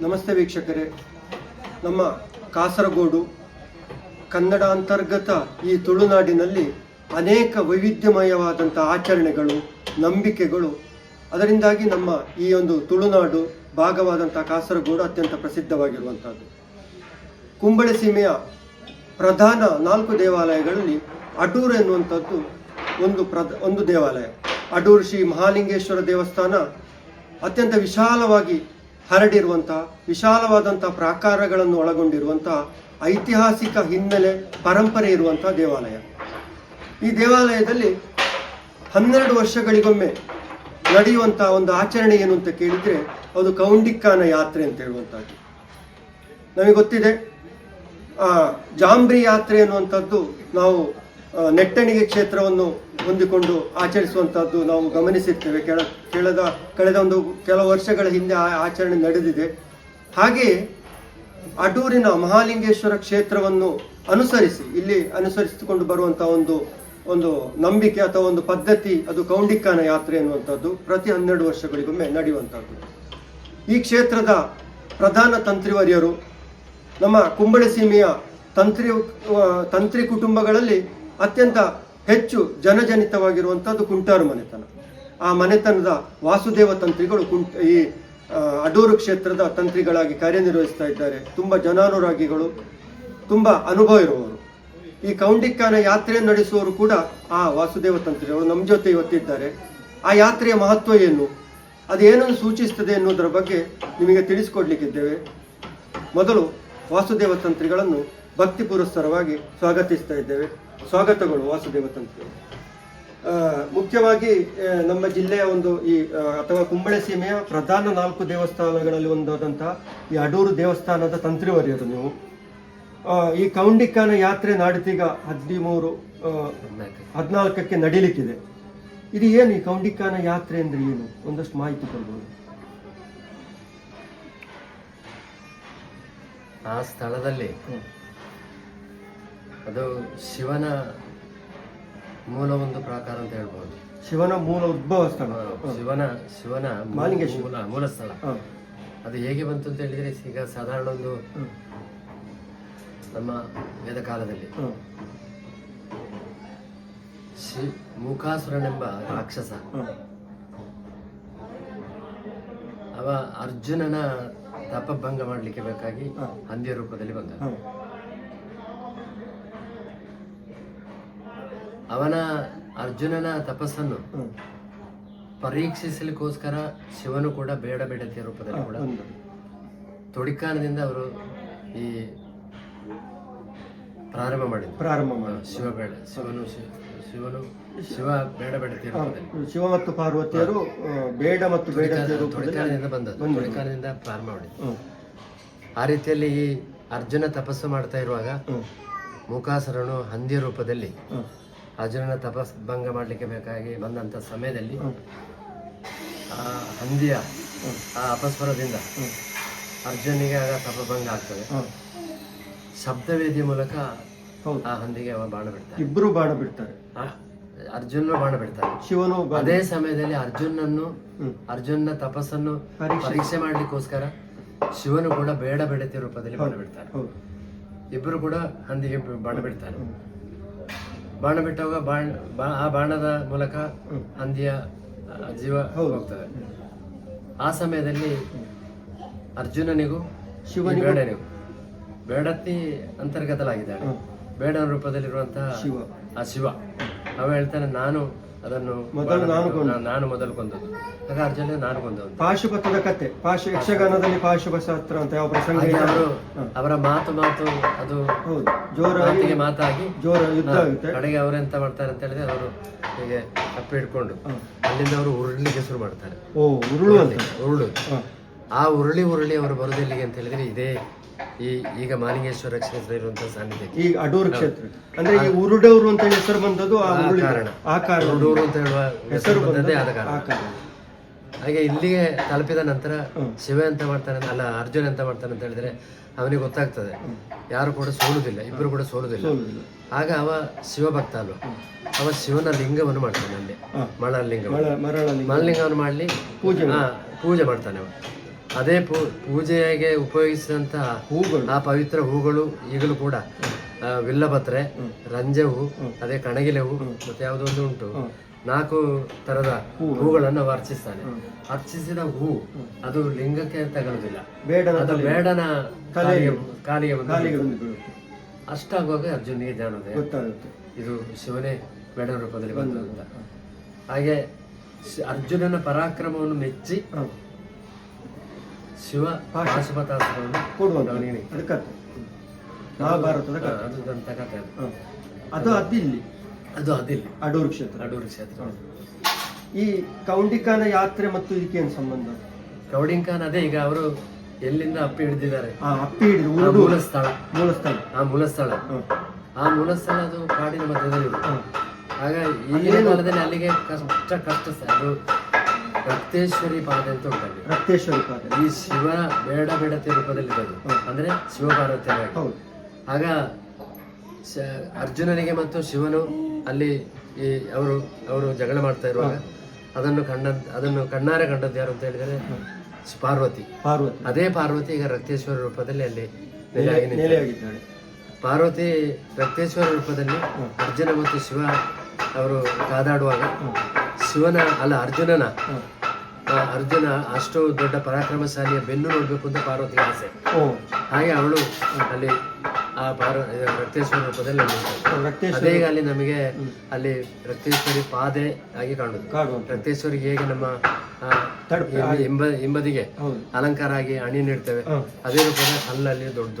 ನಮಸ್ತೆ ವೀಕ್ಷಕರೇ. ನಮ್ಮ ಕಾಸರಗೋಡು ಕನ್ನಡ ಅಂತರ್ಗತ ಈ ತುಳುನಾಡಿನಲ್ಲಿ ಅನೇಕ ವೈವಿಧ್ಯಮಯವಾದಂಥ ಆಚರಣೆಗಳು ನಂಬಿಕೆಗಳು ಅದರಿಂದಾಗಿ ನಮ್ಮ ಈ ಒಂದು ತುಳುನಾಡು ಭಾಗವಾದಂಥ ಕಾಸರಗೋಡು ಅತ್ಯಂತ ಪ್ರಸಿದ್ಧವಾಗಿರುವಂಥದ್ದು. ಕುಂಬಳೆ ಸೀಮೆಯ ಪ್ರಧಾನ ನಾಲ್ಕು ದೇವಾಲಯಗಳಲ್ಲಿ ಅಡೂರು ಎನ್ನುವಂಥದ್ದು ಒಂದು ಪ್ರದ ಒಂದು ದೇವಾಲಯ. ಅಡೂರು ಶ್ರೀ ಮಹಾಲಿಂಗೇಶ್ವರ ದೇವಸ್ಥಾನ ಅತ್ಯಂತ ವಿಶಾಲವಾಗಿ ಹರಡಿರುವಂತಹ ವಿಶಾಲವಾದಂತಹ ಪ್ರಾಕಾರಗಳನ್ನು ಒಳಗೊಂಡಿರುವಂತಹ ಐತಿಹಾಸಿಕ ಹಿನ್ನೆಲೆ ಪರಂಪರೆ ಇರುವಂತಹ ದೇವಾಲಯ. ಈ ದೇವಾಲಯದಲ್ಲಿ ಹನ್ನೆರಡು ವರ್ಷಗಳಿಗೊಮ್ಮೆ ನಡೆಯುವಂತಹ ಒಂದು ಆಚರಣೆ ಏನು ಅಂತ ಕೇಳಿದ್ರೆ ಅದು ಕೌಂಡಿಕ್ಕಾನ ಯಾತ್ರೆ ಅಂತ ಹೇಳುವಂಥದ್ದು. ನಮಗೆ ಗೊತ್ತಿದೆ ಆ, ಜಾಂಬ್ರಿ ಯಾತ್ರೆ ಅನ್ನುವಂಥದ್ದು ನಾವು ನೆಟ್ಟಣಿಗೆ ಕ್ಷೇತ್ರವನ್ನು ಹೊಂದಿಕೊಂಡು ಆಚರಿಸುವಂಥದ್ದು ನಾವು ಗಮನಿಸಿರ್ತೇವೆ. ಕೆಳ ಕೆಳದ ಕಳೆದ ಒಂದು ಕೆಲವು ವರ್ಷಗಳ ಹಿಂದೆ ಆ ಆಚರಣೆ ನಡೆದಿದೆ. ಹಾಗೆಯೇ ಅಡೂರಿನ ಮಹಾಲಿಂಗೇಶ್ವರ ಕ್ಷೇತ್ರವನ್ನು ಅನುಸರಿಸಿ ಇಲ್ಲಿ ಅನುಸರಿಸಿಕೊಂಡು ಬರುವಂತಹ ಒಂದು ಒಂದು ನಂಬಿಕೆ ಅಥವಾ ಒಂದು ಪದ್ಧತಿ, ಅದು ಕೌಂಡಿಕ್ಕಾನ ಯಾತ್ರೆ ಎನ್ನುವಂಥದ್ದು ಪ್ರತಿ ಹನ್ನೆರಡು ವರ್ಷಗಳಿಗೊಮ್ಮೆ ನಡೆಯುವಂಥದ್ದು. ಈ ಕ್ಷೇತ್ರದ ಪ್ರಧಾನ ತಂತ್ರಿವರ್ಯರು ನಮ್ಮ ಕುಂಬಳೆ ಸೀಮೆಯ ತಂತ್ರಿ ತಂತ್ರಿ ಕುಟುಂಬಗಳಲ್ಲಿ ಅತ್ಯಂತ ಹೆಚ್ಚು ಜನಜನಿತವಾಗಿರುವಂಥದ್ದು ಕುಂಟಾರು ಮನೆತನ. ಆ ಮನೆತನದ ವಾಸುದೇವ ತಂತ್ರಿಗಳು ಕುಂಟ, ಈ ಅಡೂರು ಕ್ಷೇತ್ರದ ತಂತ್ರಿಗಳಾಗಿ ಕಾರ್ಯನಿರ್ವಹಿಸ್ತಾ ಇದ್ದಾರೆ. ತುಂಬ ಜನಾನುರಾಗಿಗಳು, ತುಂಬ ಅನುಭವ ಇರುವವರು. ಈ ಕೌಂಡಿಕ್ಕಾನ ಯಾತ್ರೆ ನಡೆಸುವವರು ಕೂಡ ಆ ವಾಸುದೇವ ತಂತ್ರಿ ಅವರು ನಮ್ಮ ಜೊತೆ ಇವತ್ತಿದ್ದಾರೆ. ಆ ಯಾತ್ರೆಯ ಮಹತ್ವ ಏನು? ಅದೇನನ್ನು ಸೂಚಿಸ್ತದೆ ಎನ್ನುವುದರ ಬಗ್ಗೆ ನಿಮಗೆ ತಿಳಿಸಿಕೊಡ್ಲಿಕ್ಕಿದ್ದೇವೆ. ಮೊದಲು ವಾಸುದೇವ ತಂತ್ರಿಗಳನ್ನು ಭಕ್ತಿ ಪುರಸ್ಸರವಾಗಿ ಸ್ವಾಗತಿಸ್ತಾ ಇದ್ದೇವೆ. ಸ್ವಾಗತಗಳು ವಾಸುದೇವ ತಂತ್ರಿ ಮುಖ್ಯವಾಗಿ ನಮ್ಮ ಜಿಲ್ಲೆಯ ಒಂದು ಈ ಅಥವಾ ಕುಂಬಳೆ ಸೀಮೆಯ ಪ್ರಧಾನ ನಾಲ್ಕು ದೇವಸ್ಥಾನಗಳಲ್ಲಿ ಒಂದಾದಂತಹ ಈ ಅಡೂರು ದೇವಸ್ಥಾನದ ತಂತ್ರಿವರಿಯರು ನೀವು. ಈ ಕೌಂಡಿಕಾನ ಯಾತ್ರೆ ನಾಡುತ್ತೀಗ ಹದಿಮೂರು ಹದಿನಾಲ್ಕಕ್ಕೆ ನಡೀಲಿಕ್ಕಿದೆ. ಇದು ಏನು ಈ ಕೌಂಡಿಕಾನ ಯಾತ್ರೆ ಅಂದ್ರೆ ಏನು? ಒಂದಷ್ಟು ಮಾಹಿತಿ ಕೊಡ್ಬೋದು. ಆ ಸ್ಥಳದಲ್ಲಿ ಅದು ಶಿವನ ಮೂಲ ಒಂದು ಪ್ರಾಕಾರ ಅಂತ ಹೇಳ್ಬೋದು. ಶಿವನ ಮೂಲ ಉದ್ಭವ ಸ್ಥಳ. ಶಿವನ ಶಿವನ ಮಾಲಿಂಗೇಶ್ವರ. ಮೂಲ ಮೂಲ ಸ್ಥಳ. ಅದು ಹೇಗೆ ಬಂತು ಅಂತ ಹೇಳಿದ್ರೆ ಈಗ ಸಾಧಾರಣ ಒಂದು. ನಮ್ಮ ವೇದ ಕಾಲದಲ್ಲಿ ಶ್ರೀ ಮೂಕಾಸುರನೆಂಬ ಮುಖಾಸುರನೆಂಬ ರಾಕ್ಷಸ ಅವ ಅರ್ಜುನನ ತಪಭಂಗ ಮಾಡಲಿಕ್ಕೆ ಬೇಕಾಗಿ. ಹಂದಿಯ ರೂಪದಲ್ಲಿ ಬಂದ ಅವನ ಅರ್ಜುನನ ತಪಸ್ಸನ್ನು. ಪರೀಕ್ಷಿಸಲಿಕ್ಕೋಸ್ಕರ ಶಿವನು ಕೂಡ ಬೇಡ ಬೇಡತಿಯ ರೂಪದಲ್ಲಿ ಕೂಡ. ತೊಡಿಕಾನದಿಂದ ಅವರು ಈ ಪ್ರಾರಂಭ ಮಾಡಿದ್ರು. ಪ್ರಾರಂಭ ಮಾಡಿ ಶಿವ ಬೇಡ ಶಿವನು ಶಿವನು ಶಿವ ಬೇಡ ಬೇಡ ಶಿವ ಮತ್ತು ಪಾರ್ವತಿಯರು ಬೇಡ ಮತ್ತು ಬೇಡ ತೊಡಿಕಾನದಿಂದ ಬಂದದ್ದು ಪ್ರಾರಂಭ ಮಾಡಿದ್ರು ಆ ರೀತಿಯಲ್ಲಿ ಈ ಅರ್ಜುನ ತಪಸ್ಸು ಮಾಡ್ತಾ ಇರುವಾಗ ಮುಖಾಸರನು ಹಂದಿ ರೂಪದಲ್ಲಿ ಅರ್ಜುನನ ತಪಸ್ ಭಂಗ ಮಾಡಲಿಕ್ಕೆ ಬೇಕಾಗಿ ಬಂದಂಥ ಸಮಯದಲ್ಲಿ ಆ ಹಂದಿಯ ಆ ಅಪಸ್ವರದಿಂದ. ಅರ್ಜುನಿಗೆ ಆಗ ತಪಭಂಗ ಆಗ್ತದೆ. ಶಬ್ದವೇದಿ ಮೂಲಕ ಹೌದು ಆ ಹಂದಿಗೆ ಅವ ಬಾಣ ಬಿಡ್ತಾನೆ ಇಬ್ರು ಬಾಣ ಬಿಡ್ತಾರೆ ಅರ್ಜುನ್ ಬಾಣ ಬಿಡ್ತಾನೆ ಶಿವನು ಬಾಣ ಅದೇ ಸಮಯದಲ್ಲಿ ಅರ್ಜುನನ್ನು ಹ್ಮ್. ಅರ್ಜುನ ತಪಸ್ಸನ್ನು ಪರೀಕ್ಷೆ. ಪರೀಕ್ಷೆ ಮಾಡ್ಲಿಕ್ಕೋಸ್ಕರ ಶಿವನು ಕೂಡ ಬೇಡ ಬೇಡತಿ ರೂಪದಲ್ಲಿ ಬಾಣ ಬಿಡ್ತಾನೆ ಹೌದು ಇಬ್ಬರು ಕೂಡ ಹಂದಿಗೆ ಬ- ಬಾಣ ಬಿಡ್ತಾನೆ ಹ್ಮ್. ಬಾಣ ಬಿಟ್ಟಾಗ ಬಾಣ ಬಾ- ಆ ಬಾಣದ ಮೂಲಕ ಹ್ಮ್. ಹಂದಿಯ ಆ, ಜೀವ ಹೌದು. ಹೋಗ್ತದೆ ಆ ಸಮಯದಲ್ಲಿ ಅರ್ಜುನನಿಗೂ ಶಿವನಿಗೂ- ಬೇಡನಿಗೂ ಬೇಡತಿ ಅಂತರ್ಗತಲಾಗಿದ್ದಾಳೆ ಹ್ಮ್. ಬೇಡನ ರೂಪದಲ್ಲಿರುವಂತಹ ಶಿವ. ಆ ಶಿವ. ಅವ ಹೇಳ್ತಾನೆ ನಾನು ಅದನ್ನು ಮೊದಲು ನಾನು ಕೊಂದೆ. ನಾನು ಮೊದಲು ಕೊಂದದ್ದು. ಆಗ ಅರ್ಜುನ ನಾನು ಕೊಂದದ್ದು. ಪಾಶುಪತದ ಕತೆ ಪಾಶ ಯಕ್ಷಗಾನದಲ್ಲಿ ಪಾಶುಪಶಾಸ್ತ್ರ ಅಂತ ಯಾವ ಪ್ರಸಂಗ ಅವರು ಅವರ ಮಾತು ಮಾತು ಅದು ಹೌದು. ಜೋರಾಗಿ ಮಾತಿಗೆ ಮಾತಾಗಿ ಜೋರ ಯುದ್ಧ ಆಗುತ್ತೆ. ಕಡೆಗೆ ಅವರು ಎಂತ ಮಾಡ್ತಾರೆ ಅಂತ ಹೇಳಿದ್ರೆ ಅವರು ಹೀಗೆ ಕಪ್ಪೆ ಹಿಡ್ಕೊಂಡು ಅಲ್ಲಿಂದ ಅವರು ಉರುಳಿಗೆ ಶುರು ಮಾಡ್ತಾರೆ. ಓ ಉರುಳು ಉರುಳು. ಆ ಉರುಳಿ ಉರುಳಿ ಅವರು ಬರುದಿಲ್ಲಿಗೆ ಅಂತ ಹೇಳಿದ್ರೆ ಇದೇ ಈ ಈಗ ಮಾಲಿಂಗೇಶ್ವರ ಕ್ಷೇತ್ರ ಇರುವಂತಹ ಸಾನ್ನಿಧ್ಯ ಈಗ ಅಡೂರು ಕ್ಷೇತ್ರ. ಅಂದ್ರೆ ಈ ಉರುಡವರು ಅಂತ ಹೇಳಿ ಹೆಸರು ಬಂದದ್ದು ಆ ಉರುಳಿ ಕಾರಣ. ಆ ಕಾರಣ. ಉರುಡೂರು ಅಂತ ಹೇಳುವ ಹೆಸರು ಬಂದದ್ದೇ ಆದ ಆ ಕಾರಣ. ಹಾಗೆ ಇಲ್ಲಿಗೆ ತಲುಪಿದ ನಂತರ. ಶಿವ ಎಂತ ಮಾಡ್ತಾನೆ ಅಲ್ಲ ಅರ್ಜುನ್ ಎಂತ ಮಾಡ್ತಾನೆ ಅಂತ ಹೇಳಿದ್ರೆ ಅವನಿಗೆ ಗೊತ್ತಾಗ್ತದೆ. ಯಾರು ಕೂಡ ಸೋಲುದಿಲ್ಲ ಇಬ್ಬರು ಕೂಡ ಸೋಲುದಿಲ್ಲ. ಸೋಲುದಿಲ್ಲ. ಆಗ ಅವ ಶಿವಭಕ್ತ ಅಲ್ವ? ಅವ ಶಿವನ ಲಿಂಗವನ್ನು ಮಾಡ್ತಾನೆ ಅಲ್ಲಿ. ಹ. ಮರಳ ಲಿಂಗ ಮಳ ಮರಳಲ್ಲಿ ಮರಲಿಂಗವನ್ನು ಮಾಡಲಿ. ಪೂಜೆ ಪೂಜೆ ಮಾಡ್ತಾನೆ ಅವ. ಅದೇ ಪೂ ಪೂಜೆಗೆ ಉಪಯೋಗಿಸಿದಂತಹ ಹೂಗಳು. ಆ ಪವಿತ್ರ ಹೂಗಳು ಈಗಲೂ ಕೂಡ ವಿಲ್ಲಭತ್ರೆ ರಂಜೆ ಹೂ ಅದೇ ಕಣಗಿಲೆ ಹೂ ಮತ್ತೆ ಯಾವುದೋ ಒಂದು ಉಂಟು. ನಾಲ್ಕು ತರದ ಹೂಗಳನ್ನು ಅರ್ಚಿಸ್ತಾನೆ ಅರ್ಚಿಸಿದ ಹೂ ಅದು ಲಿಂಗಕ್ಕೆ ತಗೊಳ್ಳೋದಿಲ್ಲ ಬೇಡನ ಅದು ಬೇಡನ ಕಾಲಿಗೆ ಅಷ್ಟಾಗುವಾಗ ಅರ್ಜುನಿಗೆ ಗೊತ್ತಾಗುತ್ತೆ. ಇದು ಶಿವನೇ ಬೇಡ ರೂಪದಲ್ಲಿ ಬಂದ ಹಾಗೆ ಅರ್ಜುನನ ಪರಾಕ್ರಮವನ್ನು ಮೆಚ್ಚಿ. ಶಿವ ಪಾಶುಪತಾಸ್ತ್ರವನ್ನು ಕೊಡುವಂತ ಅವನಿಗೆ ಅದು ಕಥೆ. ಮಹಾಭಾರತದ ಕಥೆ. ಅಂತ ಕಥೆ ಅದು. ಅದು ಅದಿಲ್ಲಿ. ಅದು ಅದಿಲ್ಲಿ. ಅಡೂರು ಕ್ಷೇತ್ರ. ಅಡೂರು ಕ್ಷೇತ್ರ. ಈ ಕೌಂಡಿಕಾನ ಯಾತ್ರೆ ಮತ್ತು ಇದಕ್ಕೆ ಏನು ಸಂಬಂಧ? ಕೌಡಿಂಕಾನ್ ಅದೇ ಈಗ ಅವರು ಎಲ್ಲಿಂದ ಅಪ್ಪಿ ಹಿಡಿದಿದ್ದಾರೆ? ಆ ಅಪ್ಪಿ ಹಿಡಿದು ಆ ಉರುಡು. ಮೂಲ ಸ್ಥಳ ಮೂಲ ಸ್ಥಳ ಆ ಮೂಲ ಸ್ಥಳ ಹ. ಆ ಮೂಲ ಸ್ಥಳ ಅದು ಕಾಡಿನ ಮಧ್ಯದಲ್ಲಿ ಇದೆ. ಆಗ ಈಗಿನ ಕಾಲದಲ್ಲಿ ಅಲ್ಲಿಗೆ ಕಷ್ಟ ಕಷ್ಟ ಸ- ಅದು ರಕ್ತೇಶ್ವರಿ ಪಾದೆ ಅಂತ ಉಂಟಲ್ಲಿ. ರಕ್ತೇಶ್ವರಿ ಪಾದೆ. ಈ ಶಿವ ಬೇಡ ಬೇಡತೆ ರೂಪದಲ್ಲಿ ಇರೋದು ಅಂದ್ರೆ ಶಿವ ಪಾರ್ವತಿಯರಾಗಿ ಹೌದು. ಆಗ ಅರ್ಜುನನಿಗೆ ಮತ್ತು ಶಿವನು ಅಲ್ಲಿ ಈ ಅವರು ಅವರು ಜಗಳ ಮಾಡ್ತಾ ಇರುವಾಗ ಅದನ್ನು ಕಂಡ ಅದನ್ನು ಕಣ್ಣಾರೆ ಕಂಡದ್ದು ಯಾರು ಅಂತ ಹೇಳಿದರೆ ಪಾರ್ವತಿ. ಪಾರ್ವತಿ. ಅದೇ ಪಾರ್ವತಿ ಈಗ ರಕ್ತೇಶ್ವರ ರೂಪದಲ್ಲಿ ಅಲ್ಲಿ ನೆಲೆಯಾಗಿ. ಪಾರ್ವತಿ ರಕ್ತೇಶ್ವರ ರೂಪದಲ್ಲಿ ಅರ್ಜುನ ಮತ್ತು ಶಿವ ಅವರು ಕಾದಾಡುವಾಗ ಶಿವನ ಅಲ್ಲ ಅರ್ಜುನನ. ಅರ್ಜುನ ಅಷ್ಟು ದೊಡ್ಡ ಪರಾಕ್ರಮಶಾಲಿಯ ಬೆನ್ನು ನೋಡಬೇಕು ಅಂತ ಪಾರ್ವತಿ ಆಸೆ ಹಾಗೆ ಅವಳು ಅಲ್ಲಿ ಆ ಪಾರ ರಕ್ತೇಶ್ವರ ರೂಪದಲ್ಲಿ. ರಕ್ತೇಶ್ವರಿ ಅದೇ ಈಗ ಅಲ್ಲಿ ನಮಗೆ ಅಲ್ಲಿ ರಕ್ತೇಶ್ವರಿ ಪಾದೆ ಆಗಿ ಕಾಣುದು. ರಕ್ತೇಶ್ವರಿಗೆ ಹೇಗೆ ನಮ್ಮ ಹಿಂಬ- ಹಿಂಬ ಹಿಂಬದಿಗೆ ಅಲಂಕಾರ ಆಗಿ ಅಣಿ ನೀಡ್ತೇವೆ. ಅದೇ ರೂಪದ ಅಲ್ಲಲ್ಲಿ ದೊಡ್ಡ.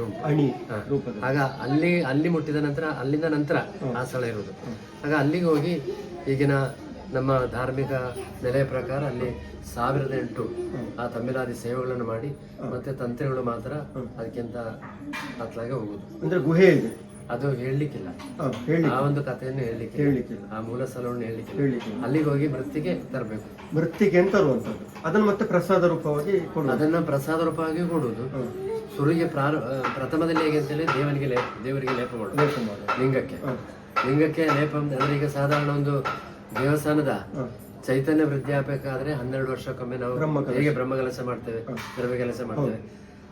ರೂಪದ ಆಗ ಅಲ್ಲಿ ಅಲ್ಲಿ ಮುಟ್ಟಿದ ನಂತರ ಅಲ್ಲಿಂದ ನಂತರ ಆ ಸ್ಥಳ ಇರುವುದು. ಆಗ ಅಲ್ಲಿಗೆ ಹೋಗಿ ಈಗಿನ ನಮ್ಮ ಧಾರ್ಮಿಕ ನೆಲೆಯ ಪ್ರಕಾರ ಅಲ್ಲಿ ಸಾವಿರದ ಎಂಟು ಆ ತಮಿಳಾದಿ ಸೇವೆಗಳನ್ನು ಮಾಡಿ ಮತ್ತೆ ತಂತ್ರಿಗಳು ಮಾತ್ರ ಅದಕ್ಕಿಂತ ಅತ್ಲಾಗೆ ಹೋಗುದು. ಅಂದ್ರೆ ಗುಹೆ ಇದೆ. ಅದು ಹೇಳಲಿಕ್ಕಿಲ್ಲ. ಆ ಒಂದು ಕಥೆಯನ್ನು ಹೇಳಲಿಕ್ಕೆ ಹೇಳಲಿಕ್ಕಿಲ್ಲ. ಆ ಮೂಲ ಸ್ಥಳವನ್ನು ಹೇಳಲಿಕ್ಕೆ ಅಲ್ಲಿಗೆ ಹೋಗಿ ವೃತ್ತಿಗೆ ತರಬೇಕು. ವೃತ್ತಿಗೆ ಅಂತ ಅದನ್ನ ಅದನ್ನು ಮತ್ತೆ ಪ್ರಸಾದ ರೂಪವಾಗಿ ಅದನ್ನ ಪ್ರಸಾದ ರೂಪವಾಗಿ ಕೊಡುವುದು. ಸುರುಗೆ ಪ್ರಾರ ಪ್ರಥಮದಲ್ಲಿ ಹೇಗೆ ಅಂತೇಳಿ ದೇವನಿಗೆ ಲೇಪ ದೇವರಿಗೆ ಲೇಪ ಮಾಡುದು ಲಿಂಗಕ್ಕೆ. ಲಿಂಗಕ್ಕೆ ಲೇಪ ಅಂದ್ರೆ ಈಗ ಸಾಧಾರಣ ಒಂದು ದೇವಸ್ಥಾನದ ಚೈತನ್ಯ ವೃದ್ಧಿ ಆಗ್ಬೇಕಾದ್ರೆ ಹನ್ನೆರಡು ವರ್ಷಕ್ಕೊಮ್ಮೆ ನಾವು ಹೇಗೆ ಬ್ರಹ್ಮ ಕೆಲಸ ಮಾಡ್ತೇವೆ ಬ್ರಹ್ಮ ಕೆಲಸ ಮಾಡ್ತೇವೆ.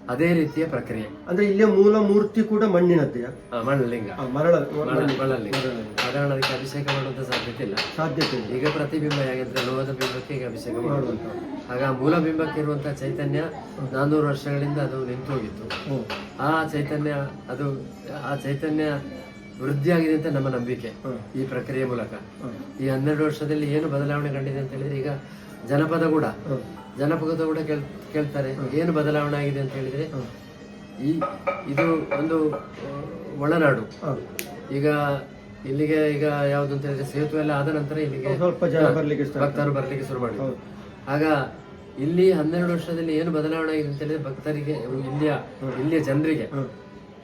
ಅದೇ ರೀತಿಯ ಪ್ರಕ್ರಿಯೆ. ಅಂದ್ರೆ ಇಲ್ಲೇ ಮೂಲ ಮೂರ್ತಿ ಕೂಡ ಮಣ್ಣಿನದ್ದೆಯ ಆ, ಮಣ್ಣಲಿಂಗ. ಆ, ಮರಳ ಮಣ್ಣ- ಮಣ್ಣಲಿಂಗ ಸಾಧಾರಣ ಅದಕ್ಕೆ ಅಭಿಷೇಕ ಮಾಡುವಂತ ಸಾಧ್ಯತೆ ಇಲ್ಲ. ಸಾಧ್ಯತೆ ಈಗ ಪ್ರತಿಬಿಂಬ ಹೇಗಂದ್ರೆ ಲೋಹದ ಬಿಂಬಕ್ಕೆ ಈಗ ಅಭಿಷೇಕ ಮಾಡುವಂತ ಆಗ ಮೂಲ ಬಿಂಬಕ್ಕೆ ಇರುವಂತಹ ಚೈತನ್ಯ ನಾನ್ನೂರು ವರ್ಷಗಳಿಂದ ಅದು ನಿಂತು ಹೋಗಿತ್ತು ಆ ಚೈತನ್ಯ ಅದು ಆ ಚೈತನ್ಯ ವೃದ್ಧಿಯಾಗಿದೆ ಅಂತ ನಮ್ಮ ನಂಬಿಕೆ ಈ ಪ್ರಕ್ರಿಯೆ ಮೂಲಕ. ಈ ಹನ್ನೆರಡು ವರ್ಷದಲ್ಲಿ ಏನು ಬದಲಾವಣೆ ಕಂಡಿದೆ ಅಂತ ಹೇಳಿದ್ರೆ ಈಗ ಜನಪದ ಕೂಡ. ಜನಪದ ಕೂಡ ಕೇಳ್ ಕೇಳ್ತಾರೆ. ಏನು ಬದಲಾವಣೆ ಆಗಿದೆ ಅಂತ ಹೇಳಿದ್ರೆ ಈ ಇದು ಒಂದು ಒಳನಾಡು. ಈಗ ಇಲ್ಲಿಗೆ ಈಗ ಯಾವ್ದು ಅಂತ ಹೇಳಿದ್ರೆ ಸೇತುವೆ ಎಲ್ಲ ಆದ ನಂತರ ಇಲ್ಲಿಗೆ ಭಕ್ತರು ಬರ್ಲಿಕ್ಕೆ ಶುರು ಮಾಡಿದ್ರು. ಆಗ ಇಲ್ಲಿ ಹನ್ನೆರಡು ವರ್ಷದಲ್ಲಿ ಏನು ಬದಲಾವಣೆ ಆಗಿದೆ ಅಂತ ಹೇಳಿದ್ರೆ ಭಕ್ತರಿಗೆ ಇಲ್ಲಿಯ ಇಲ್ಲಿಯ ಜನರಿಗೆ.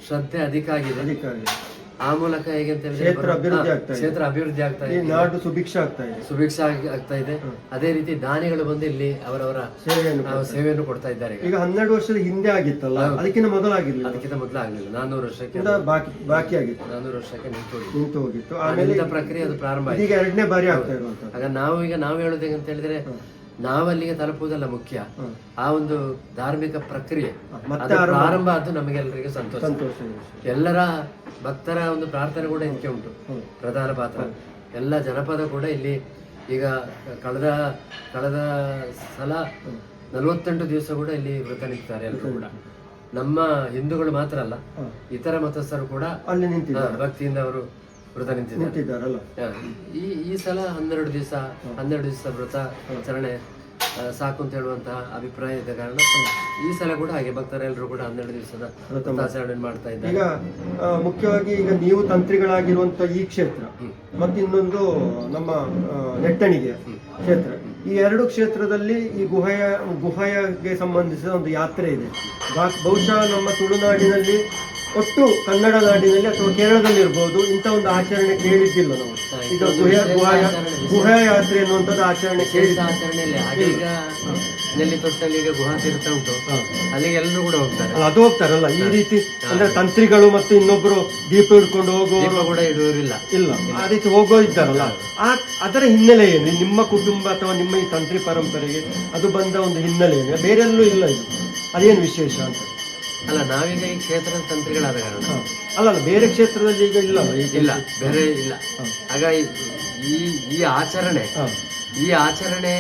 ಶ್ರದ್ಧೆ ಅಧಿಕ ಆಗಿದೆ. ಆ ಮೂಲಕ ಹೇಗೆ ಅಂತ ಹೇಳಿದ್ರೆ ಕ್ಷೇತ್ರ ಅಭಿವೃದ್ಧಿ ಆಗ್ತಾ ಇದೆ. ಕ್ಷೇತ್ರ ಅಭಿವೃದ್ಧಿ ಆಗ್ತಾ ಈ ಇದೆ. ನಾಡು ಸುಭಿಕ್ಷ ಆಗ್ತಾ ಇದೆ. ಸುಭಿಕ್ಷ ಆಗಿ- ಆಗ್ತಾ ಇದೆ. ಅದೇ ರೀತಿ ದಾನಿಗಳು ಬಂದು ಇಲ್ಲಿ ಅವರವರ ಸೇವೆಯನ್ನು ಆ, ಸೇವೆಯನ್ನು ಕೊಡ್ತಾ ಇದ್ದಾರೆ ಈಗ. ಈಗ ಹನ್ನೆರಡು ವರ್ಷದ ಹಿಂದೆ ಆಗಿತ್ತಲ್ಲ ಅದಕ್ಕಿಂತ ಮೊದಲಾಗಿಲ್ಲ ಅದಕ್ಕಿಂತ ಮೊದಲು ಆಗಲಿಲ್ಲ ನಾನ್ನೂರು ವರ್ಷಕ್ಕೆ ಬಾಕಿ ಬಾಕಿ ಆಗಿತ್ತು. ನಾನ್ನೂರು ವರ್ಷಕ್ಕೆ ನಿಂತು ನಿಂತು ಹೋಗಿತ್ತು. ಆಮೇಲೆ ಪ್ರಕ್ರಿಯೆ ಅದು ಪ್ರಾರಂಭ ಆಯ್ತು ಇದೀಗ ಎರಡನೇ ಬಾರಿ ಆಗ್ತಾ ಇರುವಂತದ್ದು ಆಗ ನಾವು ಈಗ ನಾವು ಹೇಳೋದೇ ಅಂತ ಹೇಳಿದ್ರೆ ನಾವು ಅಲ್ಲಿಗೆ ತಲುಪುವುದಲ್ಲ ಮುಖ್ಯ. ಆ ಒಂದು ಧಾರ್ಮಿಕ ಪ್ರಕ್ರಿಯೆ. ಮತ್ತೆ ಅದು ನಮಗೆಲ್ಲರಿಗೆ ಸಂತೋಷ. ಸಂತೋಷ ಎಲ್ಲರ ಭಕ್ತರ ಒಂದು ಪ್ರಾರ್ಥನೆ ಕೂಡ ಇದಕ್ಕೆ ಉಂಟು. ಪ್ರಧಾನ ಪಾತ್ರ. ಎಲ್ಲ ಜನಪದ ಕೂಡ ಇಲ್ಲಿ ಈಗ ಕಳೆದ ಕಳೆದ ಸಲ ನಲವತ್ತೆಂಟು ದಿವಸ ಕೂಡ ಇಲ್ಲಿ ವೃತ ನಿಂತಾರೆ ಎಲ್ಲರೂ ಕೂಡ. ನಮ್ಮ ಹಿಂದೂಗಳು ಮಾತ್ರ ಅಲ್ಲ ಇತರ ಮತಸ್ಥರು ಕೂಡ ಅಲ್ಲಿ ನಿಂತಿದ್ದಾರೆ. ಭಕ್ತಿಯಿಂದ ಅವರು ವ್ರತ ನಿಂತಿದ್ದಾರೆ ನಿಂತಿದ್ದಾರಲ್ಲ. ಈ ಈ ಸಲ ಹನ್ನೆರಡು ದಿವಸ ಹನ್ನೆರಡು ದಿವಸ ವ್ರತ ಆಚರಣೆ ಸಾಕು ಅಂತ ಹೇಳುವಂತಹ ಅಭಿಪ್ರಾಯ ಇದ್ದ ಕಾರಣ ಈ ಸಲ ಕೂಡ ಹಾಗೆ ಭಕ್ತರೆಲ್ಲರೂ ಕೂಡ ಹನ್ನೆರಡು ದಿವಸದ ವ್ರತ ವ್ರತಾಚರಣೆ ಮಾಡ್ತಾ ಇದ್ದಾರೆ. ಈಗ ಮುಖ್ಯವಾಗಿ ಈಗ ನೀವು ತಂತ್ರಿಗಳಾಗಿರುವಂತ ಈ ಕ್ಷೇತ್ರ ಮತ್ತೆ ಇನ್ನೊಂದು ನಮ್ಮ ನೆಟ್ಟಣಿಗೆ ಕ್ಷೇತ್ರ. ಈ ಎರಡು ಕ್ಷೇತ್ರದಲ್ಲಿ ಈ ಗುಹೆಯ ಗುಹೆಗೆ ಸಂಬಂಧಿಸಿದ ಒಂದು ಯಾತ್ರೆ ಇದೆ. ಬಹುಶಃ ನಮ್ಮ ತುಳುನಾಡಿನಲ್ಲಿ ಒಟ್ಟು ಕನ್ನಡ ನಾಡಿನಲ್ಲಿ ಅಥವಾ ಕೇರಳದಲ್ಲಿ ಇರ್ಬೋದು ಇಂಥ ಒಂದು ಆಚರಣೆ ಕೇಳಿದ್ದಿಲ್ಲ ನಾವು. ಈಗ ಗುಹೆ ಗುಹಾ ಗುಹಾ ಯಾತ್ರೆ ಅನ್ನುವಂಥದ್ದು ಆಚರಣೆ ಕೇಳಿದ ಆಚರಣೆ ಆಚರಣೆಯಲ್ಲಿ ಹಾಗೆ ಈಗ ನೆಲ್ಲಿ ತೊಟ್ಟಲ್ಲಿ ಈಗ ಗುಹಾ ತೀರ್ಥ ಉಂಟು. ಅಲ್ಲಿಗೆ ಎಲ್ಲರೂ ಕೂಡ ಹೋಗ್ತಾರೆ. ಅದು ಹೋಗ್ತಾರಲ್ಲ ಈ ರೀತಿ ಅಂದ್ರೆ ತಂತ್ರಿಗಳು ಮತ್ತು ಇನ್ನೊಬ್ರು ದೀಪ ಹಿಡ್ಕೊಂಡು ಹೋಗುವವರು ಕೂಡ ಇಡುವರಿಲ್ಲ ಇಲ್ಲ. ಆ ರೀತಿ ಹೋಗೋ ಇದ್ದಾರಲ್ಲ. ಆ ಅದರ ಹಿನ್ನೆಲೆ ಏನು ನಿಮ್ಮ ಕುಟುಂಬ ಅಥವಾ ನಿಮ್ಮ ಈ ತಂತ್ರಿ ಪರಂಪರೆಗೆ ಅದು ಬಂದ ಒಂದು ಹಿನ್ನೆಲೆ ಏನು ಬೇರೆಲ್ಲೂ ಇಲ್ಲ ಇದು. ಅದೇನು ವಿಶೇಷ ಅಂತ? ಅಲ್ಲ ನಾವೀಗ ಈ ಕ್ಷೇತ್ರದ ತಂತ್ರಿಗಳಾದ ಕಾರಣ. ಅಲ್ಲ ಅಲ್ಲ ಬೇರೆ ಕ್ಷೇತ್ರದಲ್ಲಿ ಈಗ ಇಲ್ಲ ಇಲ್ಲ ಬೇರೆ ಇಲ್ಲ. ಆಗ ಈ- ಈ ಆಚರಣೆ ಈ ಆಚರಣೆ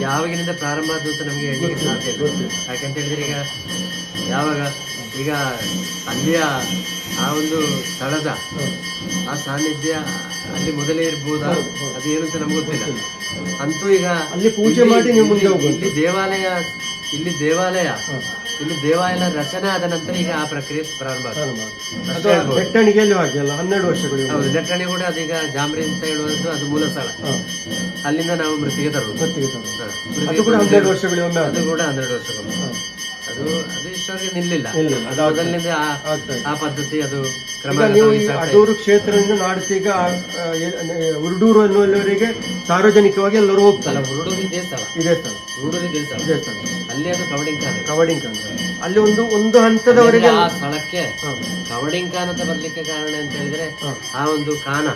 ಯಾವಾಗಿನಿಂದ ಪ್ರಾರಂಭ ಆದ್ದು ಅಂತ ನಮಗೆ ಹೇಳಲಿಕ್ಕೆ ಸಾಧ್ಯ ಇಲ್ಲ. ಯಾಕಂತ ಹೇಳಿದ್ರೆ ಈಗ ಯಾವಾಗ ಈಗ ಅಲ್ಲಿಯ ಆ ಒಂದು ಸ್ಥಳದ ಆ ಸಾನ್ನಿಧ್ಯ ಅಲ್ಲಿ ಮೊದಲೇ ಇರ್ಬೋದಾ? ಏನು ಅಂತ ನಮ್ಗೆ ಗೊತ್ತಿಲ್ಲ. ಅಂತೂ ಈಗ ಅಲ್ಲಿ ಪೂಜೆ ಮಾಡಿ ಮುಂದೆ ಇಲ್ಲಿ ದೇವಾಲಯ ಇಲ್ಲಿ ದೇವಾಲಯ ಇಲ್ಲಿ ದೇವಾಲಯ ರಚನೆ ಆದ ನಂತರ ಈಗ ಆ ಪ್ರಕ್ರಿಯೆ ಪ್ರಾರಂಭ ಹನ್ನೆರಡು ವರ್ಷಗಳು. ಹೌದು ನೆಟ್ಟಣಿ ಕೂಡ ಅದೀಗ ಜಾಮ್ರಿ ಅಂತ ಹೇಳುವಂಥದ್ದು ಅದು ಮೂಲ ಸ್ಥಳ ಅಲ್ಲಿಂದ ನಾವು ಮೃತಿಗೆ ತರಬಹುದು. ಅದು ಕೂಡ ಹನ್ನೆರಡು ವರ್ಷಗಳು ಅದು ಕೂಡ ಹನ್ನೆರಡು ವರ್ಷಗಳು ಅದು ಅದು ಇಷ್ಟವರೆಗೆ ನಿಲ್ಲಿಲ್ಲ. ಇಲ್ಲ, ಅದು ಆಗ್ತದೆ. ಆ- ಆ ಪದ್ಧತಿ ಅದು ಕ್ರಮ ನೀವು ಅಡೂರು ಕ್ಷೇತ್ರದಿಂದ ನಾಡ್ತೀಗ ಉರುಡೂರು ಅನ್ನುವಲ್ಲಿವರೆಗೆ ಸಾರ್ವಜನಿಕವಾಗಿ ಎಲ್ಲರೂ ಹೋಗ್ತಾರೆ. ಹುರುಡೂರು ಇದೇ ಸ್ಥಳ. ಇದೇ ಸ್ಥಳ. ಹುರುಡೂರು ಇದೇ ಸ್ಥಳ. ಇದೇ ಸ್ಥಳ. ಅಲ್ಲಿ ಅದು ಕವಡಿಂಕ ಅಂತ. ಅಲ್ಲಿ ಒಂದು ಒಂದು ಹಂತದವರೆಗೆ ಆ ಸ್ಥಳಕ್ಕೆ ಕವಡಿಂಗ್ ಕವಡಿಂಕಾನ ಅಂತ ಬರ್ಲಿಕ್ಕೆ ಕಾರಣ ಅಂತ ಹೇಳಿದ್ರೆ ಆ ಒಂದು ಕಾನ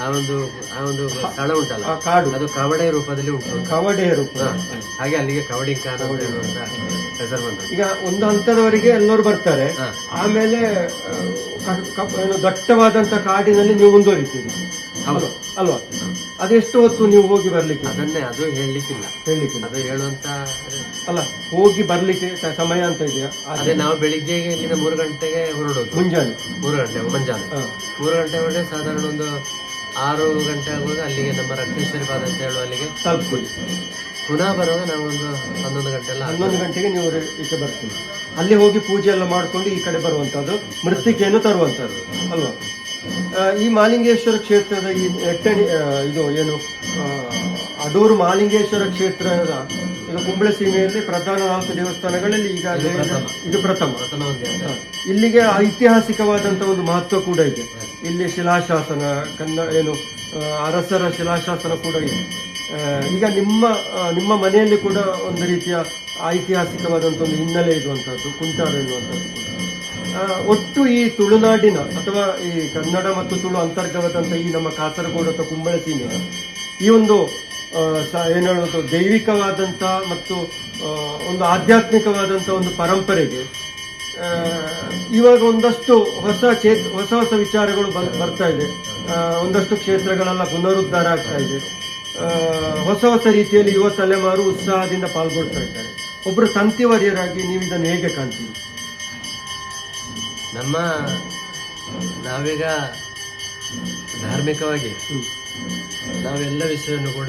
ಆ ಒಂದು ಆ ಒಂದು ಸ್ಥಳ ಉಂಟಲ್ಲ. ಕಾಡು. ಅದು ಕವಡೆ ರೂಪದಲ್ಲಿ ಉಂಟು. ಕವಡೆ ರೂಪ. ಹಾಗೆ ಅಲ್ಲಿಗೆ ಕವಡಿಂಕಾನ ಅಂತ ಹೇಳುವಂತ ಹೆಸರು ಈಗ ಒಂದು ಹಂತದವರೆಗೆ ಎಲ್ಲರೂ ಬರ್ತಾರೆ. ಆಮೇಲೆ ದಟ್ಟವಾದಂತ ಕಾಡಿನಲ್ಲಿ ನೀವು ಮುಂದುವರಿತೀರಿ. ಹೌದು. ಅಲ್ವಾ? ಅದೆಷ್ಟು ಹೊತ್ತು ನೀವು ಹೋಗಿ ಬರ್ಲಿಕ್ಕೆ? ಅದನ್ನೇ ಅದು ಹೇಳಲಿಕ್ಕಿಲ್ಲ. ಹೇಳಲಿಕ್ಕೆ ಅದು ಹೇಳುವಂತ ಅಲ್ಲ ಹೋಗಿ ಬರ್ಲಿಕ್ಕೆ ಸ- ಸಮಯ ಅಂತ ಇದೆಯಾ? ಅದೇ ನಾವು ಬೆಳಿಗ್ಗೆ ಇಲ್ಲಿಂದ ಮೂರು ಗಂಟೆಗೆ ಹೊರಡೋದು. ಮುಂಜಾನೆ. ಮೂರು ಗಂಟೆ ಮುಂಜಾನೆ. ಹ. ಮೂರು ಗಂಟೆ ಹೊರಡೆ ಸಾಧಾರಣ ಒಂದು ಆರು ಗಂಟೆ ಆಗುವಾಗ ಅಲ್ಲಿಗೆ ನಮ್ಮ ರಕ್ತೇಶ್ವರಿ ಪಾದ ಅಂತ ಹೇಳುವ ಅಲ್ಲಿಗೆ ತಲುಪ್ಕೊಳ್ಳಿ ಪುನಃ ಬರೋದು ನಾವು ಒಂದು ಹನ್ನೊಂದು ಗಂಟೆ ಎಲ್ಲ ಹನ್ನೊಂದು ಗಂಟೆಗೆ ನೀವು ರೆ- ಈಚೆ ಬರ್ತೀರಿ. ಅಲ್ಲಿ ಹೋಗಿ ಪೂಜೆ ಎಲ್ಲ ಮಾಡ್ಕೊಂಡು ಈ ಕಡೆ ಬರುವಂಥದ್ದು ಮೃತ್ತಿಕೆಯನ್ನು ತರುವಂಥದ್ದು ಅಲ್ವಾ? ಈ ಮಾಲಿಂಗೇಶ್ವರ ಕ್ಷೇತ್ರದ ಈ ಎಟ್ಟಣಿ ಇದು ಏನು ಅಡೂರು ಮಾಲಿಂಗೇಶ್ವರ ಕ್ಷೇತ್ರದ ಇದು ಕುಂಬಳೆ ಸೀಮೆಯಲ್ಲಿ ಪ್ರಧಾನ ನಾಲ್ಕು ದೇವಸ್ಥಾನಗಳಲ್ಲಿ ಈಗಾಗಲೇ ಇದು ಪ್ರಥಮ. ಇಲ್ಲಿಗೆ ಐತಿಹಾಸಿಕವಾದಂತ ಒಂದು ಮಹತ್ವ ಕೂಡ ಇದೆ. ಇಲ್ಲಿ ಶಿಲಾಶಾಸನ ಕನ್ನಡ ಏನು ಅರಸರ ಶಿಲಾಶಾಸನ ಕೂಡ ಇದೆ. ಈಗ ನಿಮ್ಮ ನಿಮ್ಮ ಮನೆಯಲ್ಲಿ ಕೂಡ ಒಂದು ರೀತಿಯ ಐತಿಹಾಸಿಕವಾದಂಥ ಒಂದು ಹಿನ್ನೆಲೆ ಇರುವಂಥದ್ದು ಕುಂಟಾರ ಎನ್ನುವಂಥದ್ದು ಒಟ್ಟು ಈ ತುಳುನಾಡಿನ ಅಥವಾ ಈ ಕನ್ನಡ ಮತ್ತು ತುಳು ಅಂತರ್ಗತಂತ ಈ ನಮ್ಮ ಕಾಸರಗೋಡು ಅಥವಾ ಕುಂಬಳ ಸೀಮೆ, ಈ ಒಂದು ಏನು ಹೇಳೋದು ದೈವಿಕವಾದಂಥ ಮತ್ತು ಒಂದು ಆಧ್ಯಾತ್ಮಿಕವಾದಂಥ ಒಂದು ಪರಂಪರೆಗೆ ಇವಾಗ ಒಂದಷ್ಟು ಹೊಸ ಚೇತ್, ಹೊಸ ಹೊಸ ವಿಚಾರಗಳು ಬರ್- ಬರ್ತಾ ಇದೆ. ಒಂದಷ್ಟು ಕ್ಷೇತ್ರಗಳೆಲ್ಲ ಪುನರುದ್ಧಾರ ಆಗ್ತಾ ಇದೆ. ಹೊಸ ಹೊಸ ರೀತಿಯಲ್ಲಿ ಯುವ ತಲೆಮಾರು ಉತ್ಸಾಹದಿಂದ ಪಾಲ್ಗೊಳ್ತಾ ಇದ್ದಾರೆ. ಒಬ್ಬರು ತಂತಿವರ್ಯರಾಗಿ ನೀವು ಇದನ್ನು ಹೇಗೆ ಕಾಣ್ತೀರಿ? ನಮ್ಮ ನಾವೀಗ ಧಾರ್ಮಿಕವಾಗಿ ನಾವೆಲ್ಲ ವಿಷಯವನ್ನು ಕೂಡ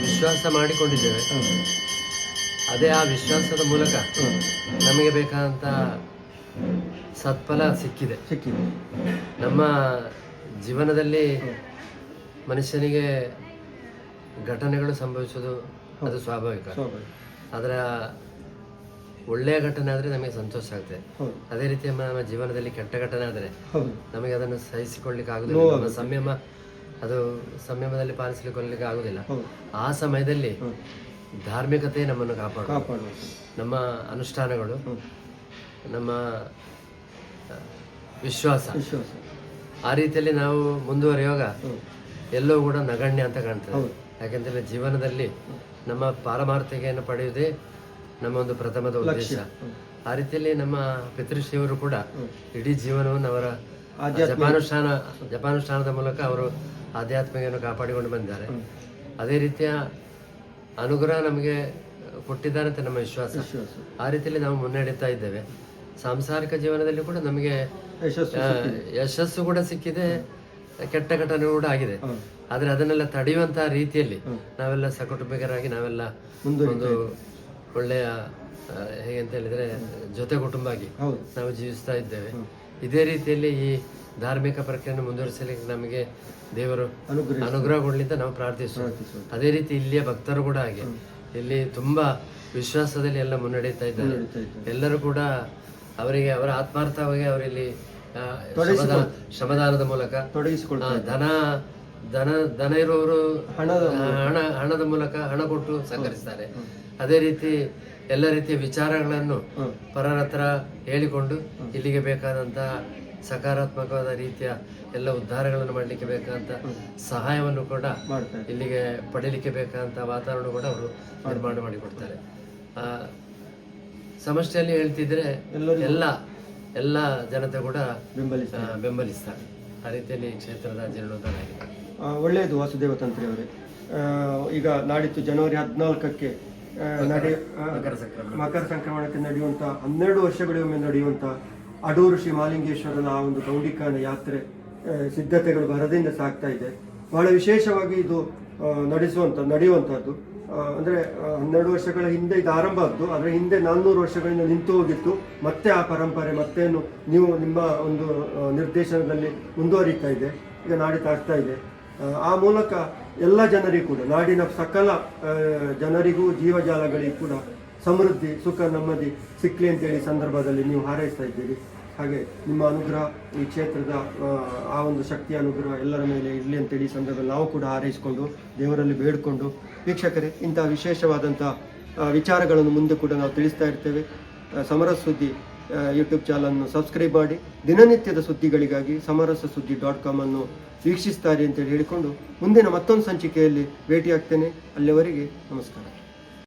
ವಿಶ್ವಾಸ ಮಾಡಿಕೊಂಡಿದ್ದೇವೆ. ಅದೇ ಆ ವಿಶ್ವಾಸದ ಮೂಲಕ ನಮಗೆ ಬೇಕಾದಂಥ ಸತ್ಫಲ ಸಿಕ್ಕಿದೆ. ಸಿಕ್ಕಿದೆ. ನಮ್ಮ ಜೀವನದಲ್ಲಿ ಮನುಷ್ಯನಿಗೆ ಘಟನೆಗಳು ಸಂಭವಿಸೋದು ಅದು ಸ್ವಾಭಾವಿಕ. ಅದರ ಒಳ್ಳೆಯ ಘಟನೆ ಆದರೆ ನಮಗೆ ಸಂತೋಷ ಆಗುತ್ತೆ ಅದೇ ರೀತಿ ನಮ್ಮ ಜೀವನದಲ್ಲಿ ಕೆಟ್ಟ ಘಟನೆ ಆದರೆ ನಮಗೆ ಅದನ್ನು ಸಹಿಸಿಕೊಳ್ಳಿಕ್ಕೆ ಆಗುದಿಲ್ಲ. ನಮ್ಮ ಸಂಯಮ ಅದು ಸಂಯಮದಲ್ಲಿ ಪಾಲಿಸಲಿಕ್ಕೆ ಆಗುದಿಲ್ಲ. ಆ ಸಮಯದಲ್ಲಿ ಧಾರ್ಮಿಕತೆ ನಮ್ಮನ್ನು ಕಾಪಾಡ ನಮ್ಮ ಅನುಷ್ಠಾನಗಳು ನಮ್ಮ ವಿಶ್ವಾಸ. ಆ ರೀತಿಯಲ್ಲಿ ನಾವು ಮುಂದುವರಿಯುವಾಗ ಎಲ್ಲೋ ಎಲ್ಲವೂ ಕೂಡ ನಗಣ್ಯ ಅಂತ ಕಾಣ್ತೇವೆ ಯಾಕೆಂದರೆ ಜೀವನದಲ್ಲಿ ನಮ್ಮ ಪಾರಮಾರ್ಥಿಕೆಯನ್ನು ಪಡೆಯುವುದೇ ನಮ್ಮ ಒಂದು ಪ್ರಥಮದ ಉದ್ದೇಶ. ಆ ರೀತಿಯಲ್ಲಿ ನಮ್ಮ ಪಿತೃಶ್ರೀಯವರು ಕೂಡ. ಇಡೀ ಜೀವನವನ್ನು ಅವರ ಜಪಾನುಷ್ಠಾನ ಜಪಾನುಷ್ಠಾನದ ಮೂಲಕ ಅವರು ಆಧ್ಯಾತ್ಮಿಕವನ್ನು ಕಾಪಾಡಿಕೊಂಡು ಬಂದಿದ್ದಾರೆ. ಅದೇ ರೀತಿಯ ಅನುಗ್ರಹ ನಮಗೆ ಕೊಟ್ಟಿದ್ದಾರೆ ಅಂತ ನಮ್ಮ ವಿಶ್ವಾಸ. ಆ ರೀತಿಯಲ್ಲಿ ನಾವು ಮುನ್ನಡೆಯುತ್ತಾ ಇದ್ದೇವೆ. ಸಾಂಸಾರಿಕ ಜೀವನದಲ್ಲಿ ಕೂಡ ನಮಗೆ ಯಶಸ್ಸು ಕೂಡ ಸಿಕ್ಕಿದೆ. ಕೆಟ್ಟ ಘಟನೆ ಕೂಡ ಆಗಿದೆ. ಆದರೆ ಅದನ್ನೆಲ್ಲ ತಡೆಯುವಂತಹ ರೀತಿಯಲ್ಲಿ ನಾವೆಲ್ಲ ಸಕುಟುಂಬಿಕರಾಗಿ ನಾವೆಲ್ಲ ಒಂದು ಒಳ್ಳೆಯ ಹೇಗೆ ಅಂತ ಹೇಳಿದ್ರೆ ಜೊತೆ ಕುಟುಂಬ ಆಗಿ ಹೌದು. ನಾವು ಜೀವಿಸ್ತಾ ಇದ್ದೇವೆ. ಇದೇ ರೀತಿಯಲ್ಲಿ ಈ ಧಾರ್ಮಿಕ ಪ್ರಕ್ರಿಯೆಯನ್ನು ಮುಂದುವರಿಸಲಿಕ್ಕೆ ನಮಗೆ ದೇವರು ಅನುಗ್ರಹ ಕೊಡಲಿಂತ ನಾವು ಪ್ರಾರ್ಥಿಸುವ ಅದೇ ರೀತಿ ಇಲ್ಲಿಯ ಭಕ್ತರು ಕೂಡ ಹಾಗೆ. ಇಲ್ಲಿ ತುಂಬಾ ವಿಶ್ವಾಸದಲ್ಲಿ ಎಲ್ಲ ಮುನ್ನಡೆಯುತ್ತಾ ಇದ್ದಾರೆ. ಎಲ್ಲರೂ ಕೂಡ ಅವರಿಗೆ ಅವರ ಆತ್ಮಾರ್ಥವಾಗಿ ಅವರಲ್ಲಿ ಶ್ರಮದಾನದ ಮೂಲಕ ಆ, ಧನ ದನ ದನ ಇರುವವರು ಹಣದ ಹಣ ಹಣದ ಮೂಲಕ ಹಣ ಕೊಟ್ಟು ಸಂಗ್ರಹಿಸ್ತಾರೆ ಅದೇ ರೀತಿ ಎಲ್ಲ ರೀತಿಯ ವಿಚಾರಗಳನ್ನು. ಪರರ ಹತ್ರ ಹೇಳಿಕೊಂಡು ಇಲ್ಲಿಗೆ ಬೇಕಾದಂತಹ ಸಕಾರಾತ್ಮಕವಾದ ರೀತಿಯ ಎಲ್ಲ ಉದ್ಧಾರಗಳನ್ನು ಮಾಡಲಿಕ್ಕೆ ಬೇಕಾದಂತ ಸಹಾಯವನ್ನು ಕೂಡ ಇಲ್ಲಿಗೆ ಪಡೀಲಿಕ್ಕೆ ಬೇಕಾದಂತ ವಾತಾವರಣ ಕೂಡ ಅವರು ನಿರ್ಮಾಣ ಮಾಡಿಕೊಡ್ತಾರೆ. ಆ, ಸಮಷ್ಟಿಯಲ್ಲಿ ಹೇಳ್ತಿದ್ರೆ ಎಲ್ಲ ಎಲ್ಲ ಜನತೆ ಕೂಡ ಬೆಂಬಲಿಸ್ತಾರೆ. ಆ, ಬೆಂಬಲಿಸ್ತಾರೆ. ಆ ರೀತಿಯಲ್ಲಿ ಕ್ಷೇತ್ರದ ಜೀರ್ಣೋದ್ಧಾರ ಆಗಿದೆ ಒಳ್ಳೆಯದು ವಾಸುದೇವ ತಂತ್ರಿ ಅವರೇ. ಈಗ ನಾಡಿದ್ದು ಜನವರಿ ಹದಿನಾಲ್ಕಕ್ಕೆ ನಡೆ ಮಕರ ಸಂಕ್ರಮಣ. ಮಕರ ಸಂಕ್ರಮಣಕ್ಕೆ ನಡೆಯುವಂಥ ಹನ್ನೆರಡು ವರ್ಷಗಳಿಗೊಮ್ಮೆ ನಡೆಯುವಂಥ ಅಡೂರು ಶ್ರೀ ಮಾಲಿಂಗೇಶ್ವರನ ಆ ಒಂದು ಗೌಡಿಕಾನ ಯಾತ್ರೆ ಸಿದ್ಧತೆಗಳು ಭರದಿಂದ ಸಾಗ್ತಾ ಇದೆ. ಬಹಳ ವಿಶೇಷವಾಗಿ ಇದು ನಡೆಸುವಂಥ ನಡೆಸುವಂತ ಅಂದರೆ ಹನ್ನೆರಡು ವರ್ಷಗಳ ಹಿಂದೆ ಇದು ಆರಂಭ ಆದ್ದು. ಅದರ ಹಿಂದೆ ನಾನ್ನೂರು ವರ್ಷಗಳಿಂದ ನಿಂತು ಹೋಗಿತ್ತು. ಮತ್ತೆ ಆ ಪರಂಪರೆ ಮತ್ತೇನು ನೀವು ನಿಮ್ಮ ಒಂದು ನಿರ್ದೇಶನದಲ್ಲಿ ಮುಂದುವರಿತಾ ಇದೆ. ಈಗ ನಾಡಿದ್ದು ಆಗ್ತಾ ಇದೆ. ಆ, ಮೂಲಕ ಎಲ್ಲ ಜನರಿಗೂ ಕೂಡ ನಾಡಿನ ಸಕಲ ಜನರಿಗೂ ಜೀವಜಾಲಗಳಿಗೂ ಕೂಡ ಸಮೃದ್ಧಿ ಸುಖ ನೆಮ್ಮದಿ ಸಿಕ್ಕಲಿ ಅಂತೇಳಿ ಸಂದರ್ಭದಲ್ಲಿ ನೀವು ಹಾರೈಸ್ತಾ ಇದ್ದೀರಿ. ಹಾಗೆ ನಿಮ್ಮ ಅನುಗ್ರಹ ಈ ಕ್ಷೇತ್ರದ ಆ, ಆ ಒಂದು ಶಕ್ತಿಯ ಅನುಗ್ರಹ ಎಲ್ಲರ ಮೇಲೆ ಇರಲಿ ಅಂತೇಳಿ ಈ ಸಂದರ್ಭದಲ್ಲಿ ನಾವು ಕೂಡ ಹಾರೈಸಿಕೊಂಡು ದೇವರಲ್ಲಿ ಬೇಡಿಕೊಂಡು ವೀಕ್ಷಕರೇ ಇಂತಹ ವಿಶೇಷವಾದಂಥ ವಿಚಾರಗಳನ್ನು ಮುಂದೆ ಕೂಡ ನಾವು ತಿಳಿಸ್ತಾ ಇರ್ತೇವೆ. ಸಮರ ಸುದ್ದಿ ಯೂಟ್ಯೂಬ್ ಚಾನಲನ್ನು ಸಬ್ಸ್ಕ್ರೈಬ್ ಮಾಡಿ. ದಿನನಿತ್ಯದ ಸುದ್ದಿಗಳಿಗಾಗಿ ಸಮರಸ ಸುದ್ದಿ ಡಾಟ್ ಕಾಮ್ ಅನ್ನು ವೀಕ್ಷಿಸ್ತಾರೆ ಅಂತೇಳಿ ಹೇಳಿಕೊಂಡು ಮುಂದಿನ ಮತ್ತೊಂದು ಸಂಚಿಕೆಯಲ್ಲಿ ಭೇಟಿಯಾಗ್ತೇನೆ. ಅಲ್ಲಿವರೆಗೆ ನಮಸ್ಕಾರ.